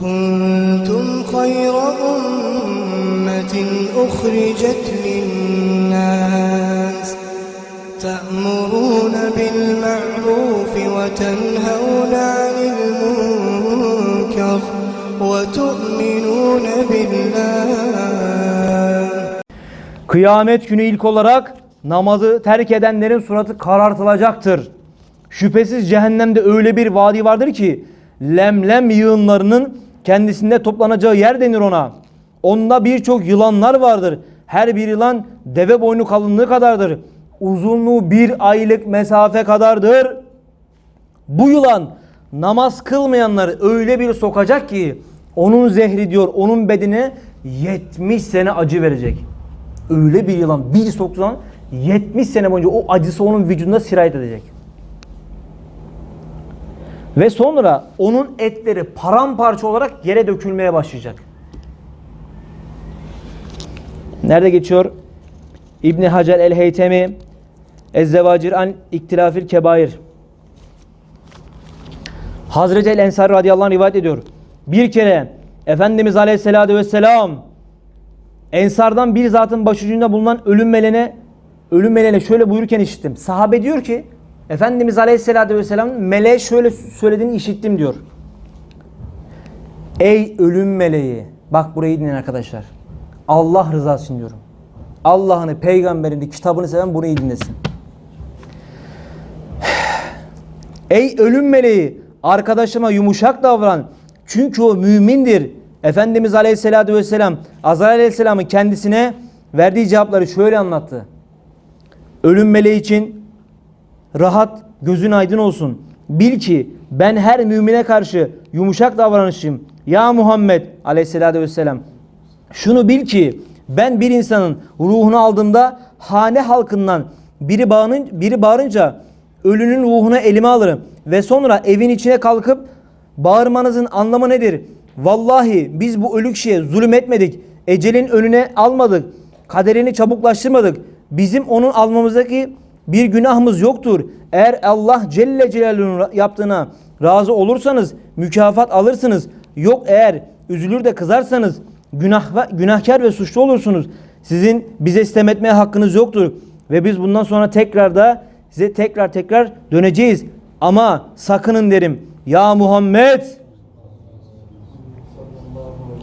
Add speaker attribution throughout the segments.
Speaker 1: كنتم خير أمة أخرجت للناس تأمرون بالمعروف وتنهون عن المنكر وتؤمنون بالله
Speaker 2: Kıyamet günü ilk olarak namazı terk edenlerin suratı karartılacaktır. Şüphesiz cehennemde öyle bir vadi vardır ki lemlem yığınlarının kendisinde toplanacağı yer denir ona. Onda birçok yılanlar vardır. Her bir yılan deve boynu kalınlığı kadardır. Uzunluğu bir aylık mesafe kadardır. Bu yılan namaz kılmayanları öyle bir sokacak ki onun zehri diyor onun bedene 70 sene acı verecek. Öyle bir yılan bir soktuğu zaman 70 sene boyunca o acısı onun vücuduna sirayet edecek. Ve sonra onun etleri paramparça olarak yere dökülmeye başlayacak. Nerede geçiyor? İbn Hacer el-Heytemi Ezzevacir an İktilafil Kebair Hazreti El Ensari radıyallahu anh rivayet ediyor. Bir kere Efendimiz aleyhissalatü vesselam Ensardan bir zatın başucunda bulunan ölüm meleğine ölüm meleğine şöyle buyururken işittim. Sahabe diyor ki Efendimiz aleyhissalatü vesselam meleğe şöyle söylediğini işittim diyor. Ey ölüm meleği. Bak burayı dinleyin arkadaşlar. Allah rızası için diyorum. Allah'ını, peygamberini, kitabını seven bunu iyi dinlesin. Ey ölüm meleği arkadaşıma yumuşak davran. Çünkü o mümindir. Efendimiz Aleyhisselatü Vesselam Azrail Aleyhisselam'ın kendisine verdiği cevapları şöyle anlattı. Ölüm meleği için rahat gözün aydın olsun. Bil ki ben her mümine karşı yumuşak davranışım. Ya Muhammed Aleyhisselatü Vesselam şunu bil ki ben bir insanın ruhunu aldığımda hane halkından biri bağırın, biri bağırınca ölünün ruhunu elime alırım ve sonra evin içine kalkıp bağırmanızın anlamı nedir? Vallahi biz bu ölü kişiye zulüm etmedik. Ecelin önüne almadık. Kaderini çabuklaştırmadık. Bizim onun almamızdaki bir günahımız yoktur. Eğer Allah Celle Celaluhu'nun yaptığına razı olursanız mükafat alırsınız. Yok eğer üzülür de kızarsanız günah günahkar ve suçlu olursunuz. Sizin bize istem etmeye hakkınız yoktur. Ve biz bundan sonra tekrar da size tekrar tekrar döneceğiz. Ama sakının derim. Ya Muhammed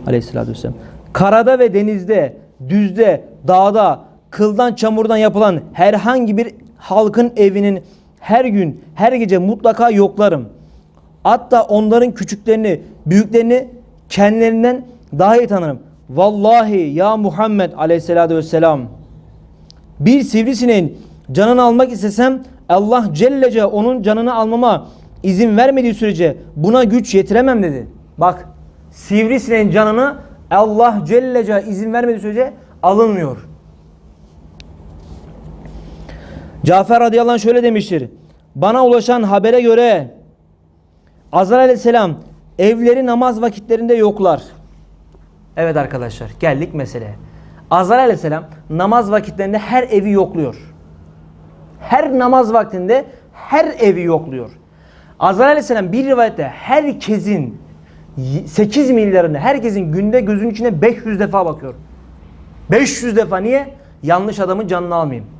Speaker 2: Aleyhisselatü Vesselam. Karada ve denizde, düzde, dağda, kıldan çamurdan yapılan herhangi bir halkın evinin her gün, her gece mutlaka yoklarım. Hatta onların küçüklerini, büyüklerini kendilerinden daha iyi tanırım. Vallahi ya Muhammed aleyhissalatü vesselam bir sivrisineğin canını almak istesem Allah Cellece onun canını almama izin vermediği sürece buna güç yetiremem dedi. Bak sivrisineğin canını Allah Cellece izin vermediği sürece alınmıyor. Cafer radıyallahu anh şöyle demiştir. Bana ulaşan habere göre Azrail aleyhisselam evleri namaz vakitlerinde yoklar. Evet arkadaşlar geldik meseleye. Azrail aleyhisselam namaz vakitlerinde her evi yokluyor. Her namaz vaktinde her evi yokluyor. Azrail aleyhisselam bir rivayette herkesin 8 milyarını herkesin günde gözünün içine 500 defa bakıyor. 500 defa niye? Yanlış adamın canını almayayım.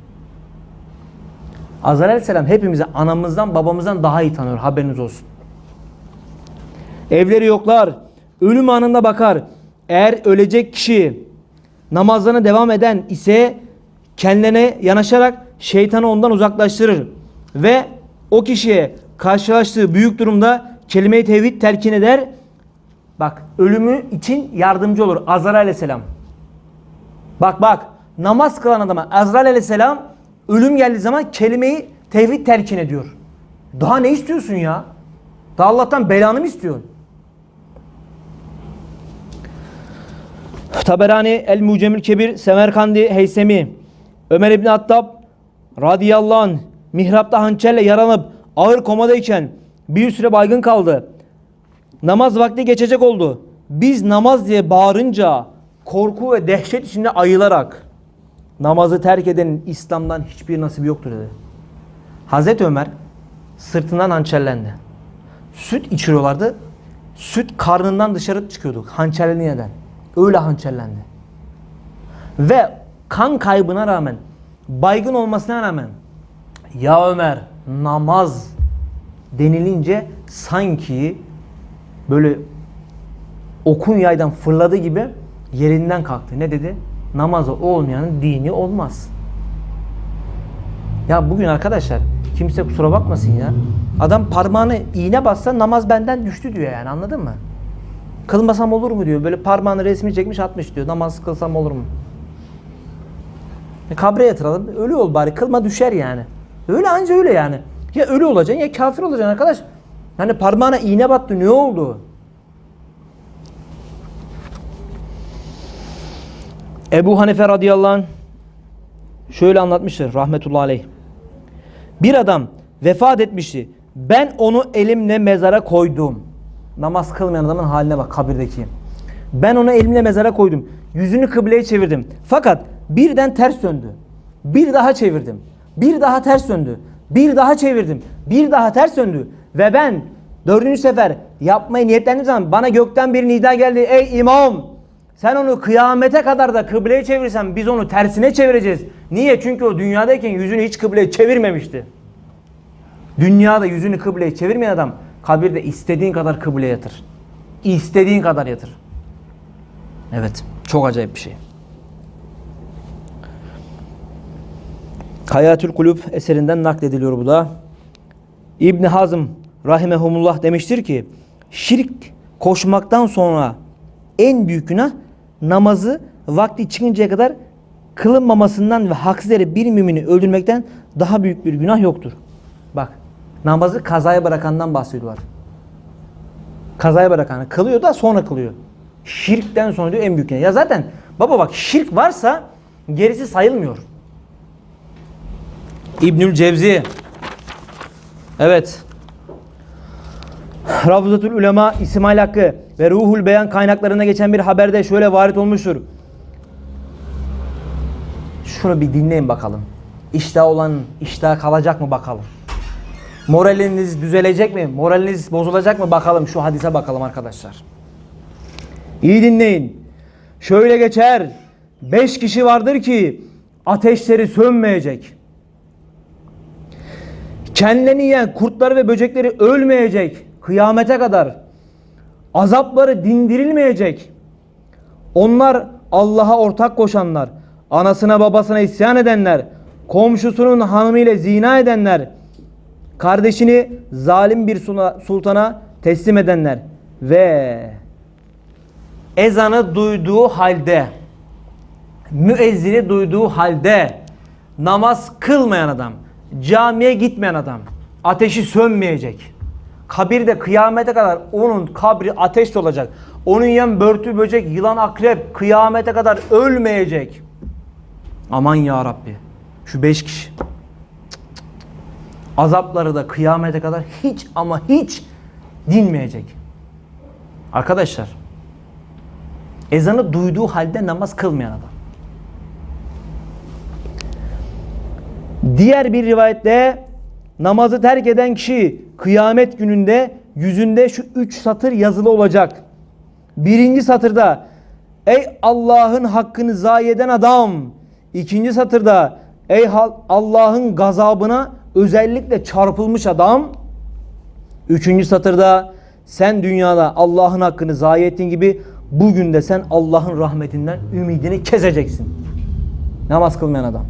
Speaker 2: Azrail aleyhisselam hepimizi anamızdan babamızdan daha iyi tanıyor haberiniz olsun. Evleri yoklar. Ölüm anında bakar. Eğer ölecek kişi namazlarına devam eden ise kendine yanaşarak şeytanı ondan uzaklaştırır. Ve o kişiye karşılaştığı büyük durumda kelime-i tevhid telkin eder. Bak ölümü için yardımcı olur Azrail aleyhisselam. Bak bak namaz kılan adama Azrail aleyhisselam ölüm geldiği zaman kelimeyi tevhid telkin ediyor. Daha ne istiyorsun ya? Daha Allah'tan belanı mı istiyorsun? Taberani El Mucemül Kebir Semerkandi Heysemi Ömer İbni Hattab radıyallahu anh mihrapta hançerle yaralanıp ağır komadayken bir süre baygın kaldı. Namaz vakti geçecek oldu. Biz namaz diye bağırınca korku ve dehşet içinde ayılarak namazı terk edenin İslam'dan hiçbir nasibi yoktur dedi. Hazreti Ömer sırtından hançerlendi. Süt içiriyorlardı. Süt karnından dışarı çıkıyordu hançerleniyeden. Öyle hançerlendi. Ve kan kaybına rağmen, baygın olmasına rağmen ya Ömer namaz denilince sanki böyle okun yaydan fırladığı gibi yerinden kalktı. Ne dedi? Namazı olmayanın dini olmaz. Ya bugün arkadaşlar kimse kusura bakmasın ya. Adam parmağını iğne bassa namaz benden düştü diyor yani anladın mı? Kılmasam olur mu diyor. Böyle parmağını resmi çekmiş atmış diyor. Namaz kılsam olur mu? E, kabre yatıralım. Ölü ol bari. Kılma düşer yani. Öyle anca öyle yani. Ya ölü olacaksın ya kafir olacaksın arkadaş. Yani parmağına iğne battı ne oldu? Ebu Hanife radıyallahu anh şöyle anlatmıştır rahmetullahi aleyh. Bir adam vefat etmişti. Ben onu elimle mezara koydum. Namaz kılmayan adamın haline bak kabirdeki. Ben onu elimle mezara koydum. Yüzünü kıbleye çevirdim. Fakat birden ters döndü. Bir daha çevirdim. Bir daha ters döndü. Bir daha çevirdim. Bir daha ters döndü. Ve ben dördüncü sefer yapmayı niyetlendiğim zaman bana gökten bir nida geldi. Ey imam sen onu kıyamete kadar da kıbleye çevirsen biz onu tersine çevireceğiz. Niye? Çünkü o dünyadayken yüzünü hiç kıbleye çevirmemişti. Dünyada yüzünü kıbleye çevirmeyen adam kabirde istediğin kadar kıbleye yatır. İstediğin kadar yatır. Evet. Çok acayip bir şey. Hayatül Kulüp eserinden naklediliyor bu da. İbn Hazm rahimehumullah demiştir ki şirk koşmaktan sonra en büyük günah namazı vakti çıkıncaya kadar kılınmamasından ve haksız yere bir mümini öldürmekten daha büyük bir günah yoktur. Bak namazı kazaya bırakandan bahsediyorlar. Kazaya bırakan kılıyor da sonra kılıyor. Şirkten sonra diyor en büyük günah. Ya zaten baba bak şirk varsa gerisi sayılmıyor. İbnül Cevzi Evet. Ravzatul Ulema İsmail Hakkı ve Ruhul Beyan kaynaklarında geçen bir haberde şöyle varit olmuştur. Şunu bir dinleyin bakalım. İştah olan iştah kalacak mı bakalım. Moraliniz düzelecek mi? Moraliniz bozulacak mı bakalım. Şu hadise bakalım arkadaşlar. İyi dinleyin. Şöyle geçer. Beş kişi vardır ki ateşleri sönmeyecek. Kendilerini yiyen kurtları ve böcekleri ölmeyecek kıyamete kadar. Azapları dindirilmeyecek. Onlar Allah'a ortak koşanlar, anasına babasına isyan edenler, komşusunun hanımıyla zina edenler, kardeşini zalim bir sultana teslim edenler ve ezanı duyduğu halde müezzini duyduğu halde namaz kılmayan adam, camiye gitmeyen adam ateşi sönmeyecek. Kabirde kıyamete kadar onun kabri ateş olacak. Onun yan börtü böcek, yılan akrep kıyamete kadar ölmeyecek. Aman ya Rabbi. Şu beş kişi. Azapları da kıyamete kadar hiç ama hiç dinmeyecek. Arkadaşlar ezanı duyduğu halde namaz kılmayan adam. Diğer bir rivayette namazı terk eden kişi kıyamet gününde yüzünde şu üç satır yazılı olacak. Birinci satırda ey Allah'ın hakkını zayi eden adam. İkinci satırda ey Allah'ın gazabına özellikle çarpılmış adam. Üçüncü satırda sen dünyada Allah'ın hakkını zayi ettiğin gibi bugün de sen Allah'ın rahmetinden ümidini keseceksin. Namaz kılmayan adam.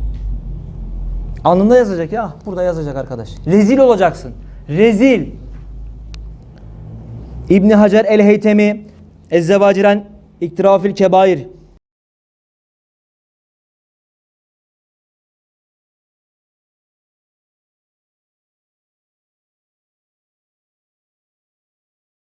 Speaker 2: Alnında yazacak ya. Burada yazacak arkadaş. Rezil olacaksın. Rezil. İbni Hacer el-Heytemi Ezzevaciren İktirafil Kebair